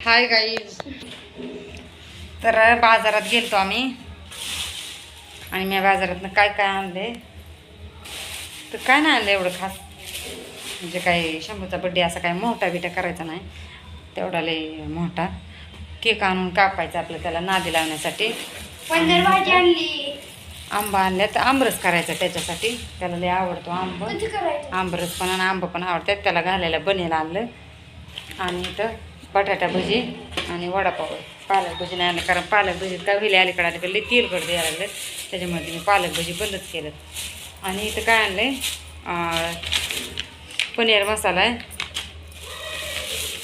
Hi guys तर बाजारात गेलतो आम्ही. आणि मी बाजारातनं काय काय आणले तर काय नाही आणलं एवढं खास. म्हणजे काय शंभूचा बड्डे असा काय मोठा बिटा करायचा नाही. तेवढा लय मोठा. केक आणून कापायचा आपलं त्याला नादी लावण्यासाठी. आंबा आणल्या तर आंबरस करायचा त्याच्यासाठी. त्याला लय आवडतो आंब. आंबरस पण आणि आंबा पण आवडतात. त्याला घालायला बनेल आणलं. आणि इथं बटाटा भजी आणि वडापाव. पालक भजी नाही आणलं कारण पालक भजीत काय होईल अलीकडे आले लई तेलकट द्यायला लागलं. त्याच्यामुळे मी पालक भजी बंदच केलं. आणि इथं काय आणलं आहे पनीर मसाला आहे.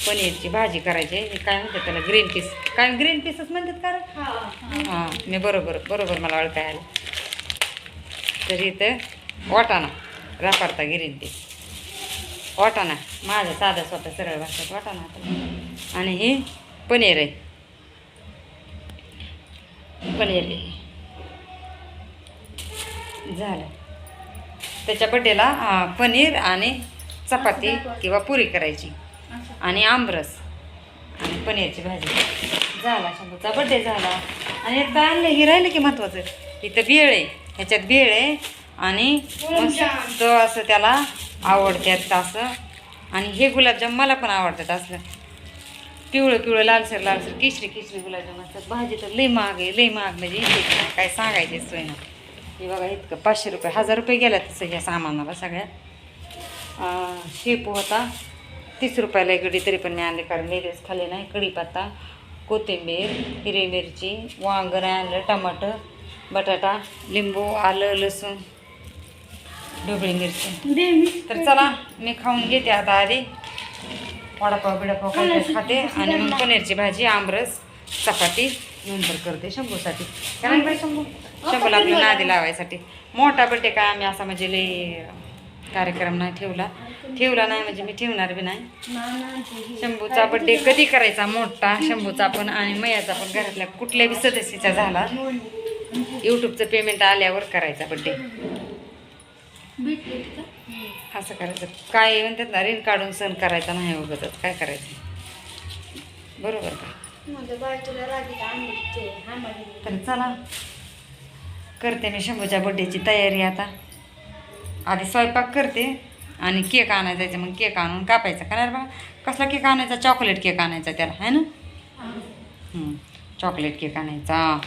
पनीरची भाजी करायची हे काय म्हणतात त्याला? Green peace. काय ग्रीन पीसच म्हणतात का रे? हां मी बरोबर बरोबर मला ओळखाय आलं. तर इथं वाटाणा रापारता ग्रीन पीस. वाटाणा. माझा साधा स्वतः सरळ भाषेत वाटाणा आणि हे पनीर आहे. पनीर आहे. झालं. त्याच्या बड्डेला पनीर आणि चपाती किंवा पुरी करायची. आणि आमरस. आणि पनीरची भाजी. झाला शंभूचा बड्डे झाला. आणि एक काय आणलं हे राहिलं की महत्त्वाचं इथं भेळ आहे. ह्याच्यात भेळ आहे. आणि मस्त असं त्याला आवडतात असं. आणि हे गुलाबजाम मला पण आवडतात असलं. पिवळं पिवळं लालसर लालसर किसरी किसरी गुलाबजाम असतात. भाजी तर लई महाग आहे लई महाग म्हणजे इथे काय सांगायचे सोय ना हे बघा इतकं पाचशे रुपये हजार रुपये गेल्या तसं ह्या सामानाला सगळ्या शेपू होता तीस रुपयाला एक गडी तरी पण मी आणले कारण मेरेच खाल्ले नाही. कढीपत्ता कोथिंबीर हिरवी मिरची वांगर आणलं टमाटर बटाटा लिंबू आलं लसूण. ढोबळी मिरची. तर चला मी खाऊन घेते आता आधी. वडापाव बिडापाव काय खाते? आणि मग पनीरची भाजी आमरस चपाती नंतर करते शंभूसाठी. कारण बाई शंभू. शंभूला आपल्या नादी लावायसाठी. मोठा बड्डे काय आम्ही असा म्हणजे लई कार्यक्रम नाही ठेवला. ठेवला नाही म्हणजे मी ठेवणार बी नाही. शंभूचा बड्डे कधी करायचा? मोठा शंभूचा पण आणि मयाचा पण घरातल्या कुठल्याही सदस्याचा झाला. यूट्यूबचं पेमेंट आल्यावर करायचा बड्डे. असं करायचं. काय म्हणतात ना ऋण काढून सण करायचा नाही उगतच काय करायचं? बरोबर का? तर चला. करते मी शंभूच्या बड्डेची तयारी आता. आधी स्वयंपाक करते आणि केक आणायचा जायचं. मग केक आणून कापायचा. करणार बा कसला केक आणायचा? चॉकलेट केक आणायचा त्याला. आहे ना? हं, चॉकलेट केक आणायचा.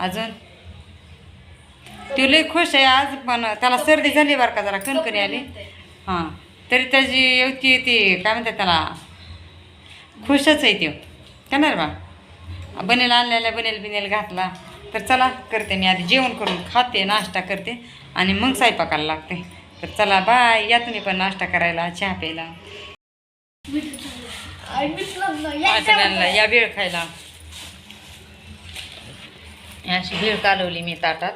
अजून? ती लई खुश आहे आज पण त्याला सर्दी झाली बरं का जरा कणकणी आली. हां तरी त्याची येवती ती काय म्हणतात त्याला खुशच आहे त्यो. करणार बा. बनेल आणलेला बनेल बिनेल घातला. तर चला करते मी आधी जेवण करून खाते नाश्ता करते. आणि मग स्वयंपाकाला लागते. तर चला बाय. या तुम्ही पण नाश्ता करायला चहा प्यायला. या वेळ खायला. अशी भेळ कालवली मी ताटात.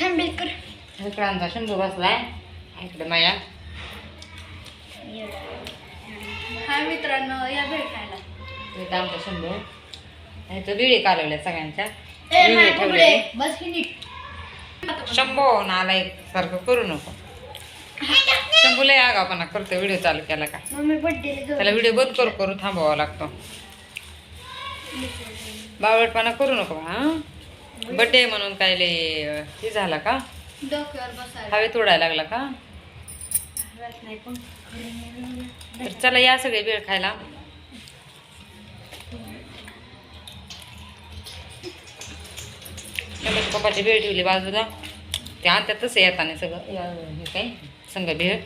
थांबेकर इकडांचा शंभू बसलाय इकडे माया हा मित्रांनो या भेळ खायला इथं आमचा शंभू इथं बिळी कालवल्या सगळ्यांच्या बिळी. बस नीट शंभू नाला सारखं करू नको शंभू लय आगावपणा करतो व्हिडिओ चालू केला का मम्मी त्याला व्हिडिओ बंद करू करू थांबावा लागतो बावळटपणा करू नको हा बड्डे म्हणून काय लय हे झाला का? हवे तोडायला लागला का? तर चला या सगळे वेळ खायला. पप्पाची भेळ ठेवली बाजूला. ते आणतात तसं येताना सगळं हे काय? संग भेळ.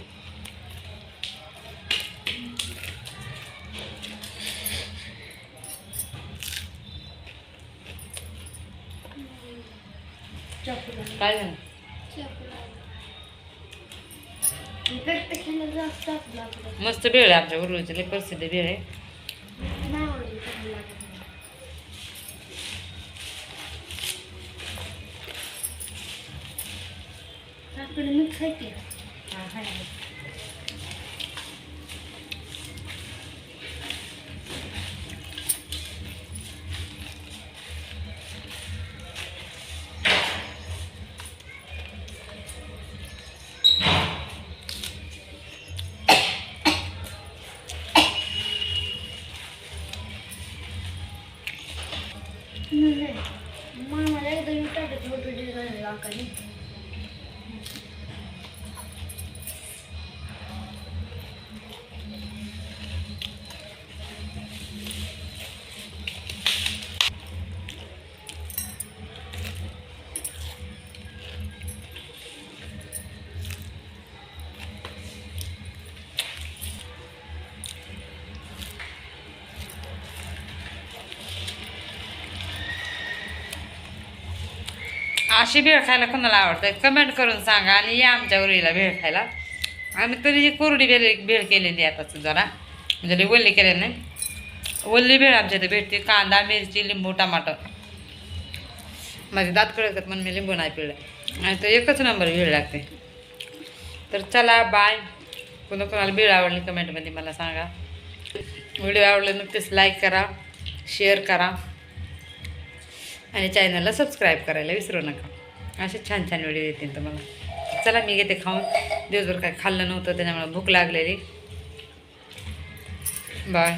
काय झालं? मस्त भेळ आहे आमच्या उरुळीची लई प्रसिद्ध भेळ आहे. मिक्स आहे डिझाईन लाखाने अशी भेळ खायला कोणाला आवडतं? कमेंट करून सांगा आणि या आमच्या उरीला भेळ खायला. आम्ही तरी ही कोरडी भेळ भेळ केलेली आहे आता जरा. म्हणजे वल्ली केलेली नाही. वल्ली भेळ आमच्या इथे भेटते. कांदा मिरची लिंबू टमाटर. माझे दात कळतात म्हणून मी लिंबू नाही पिळलं. आणि तो एकच नंबर भेळ लागते. तर चला बाय. कोणा कोणाला भेळ आवडली कमेंटमध्ये मला सांगा. व्हिडिओ आवडला नक्कीच लाईक करा शेअर करा. आणि चॅनलला सबस्क्राईब करायला विसरू नका. असे छान छान व्हिडिओ येतील तुम्हाला. चला मी घेते खाऊन. दिवसभर काय खाल्लं नव्हतं त्याच्यामुळे भूक लागलेली. बाय